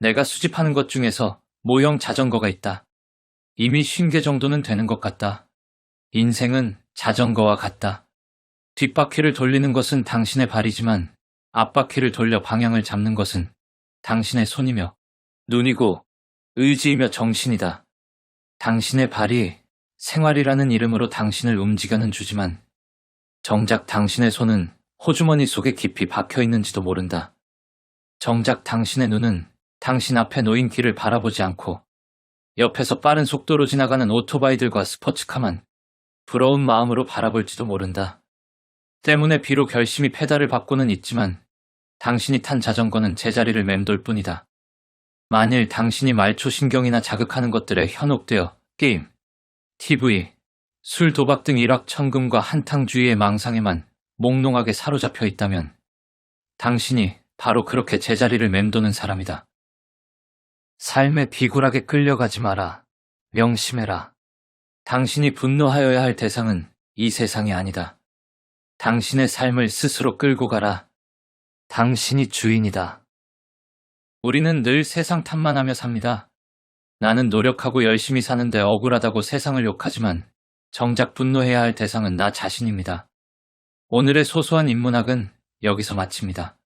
내가 수집하는 것 중에서 모형 자전거가 있다. 이미 50개 정도는 되는 것 같다. 인생은 자전거와 같다. 뒷바퀴를 돌리는 것은 당신의 발이지만 앞바퀴를 돌려 방향을 잡는 것은 당신의 손이며 눈이고 의지이며 정신이다. 당신의 발이 생활이라는 이름으로 당신을 움직여는 주지만 정작 당신의 손은 호주머니 속에 깊이 박혀 있는지도 모른다. 정작 당신의 눈은 당신 앞에 놓인 길을 바라보지 않고 옆에서 빠른 속도로 지나가는 오토바이들과 스포츠카만 부러운 마음으로 바라볼지도 모른다. 때문에 비록 열심히 페달을 밟고는 있지만 당신이 탄 자전거는 제자리를 맴돌 뿐이다. 만일 당신이 말초 신경이나 자극하는 것들에 현혹되어 게임, TV, 술 도박 등 일확천금과 한탕주의의 망상에만 몽롱하게 사로잡혀 있다면 당신이 바로 그렇게 제자리를 맴도는 사람이다. 삶에 비굴하게 끌려가지 마라. 명심해라. 당신이 분노하여야 할 대상은 이 세상이 아니다. 당신의 삶을 스스로 끌고 가라. 당신이 주인이다. 우리는 늘 세상 탓만 하며 삽니다. 나는 노력하고 열심히 사는데 억울하다고 세상을 욕하지만 정작 분노해야 할 대상은 나 자신입니다. 오늘의 소소한 인문학은 여기서 마칩니다.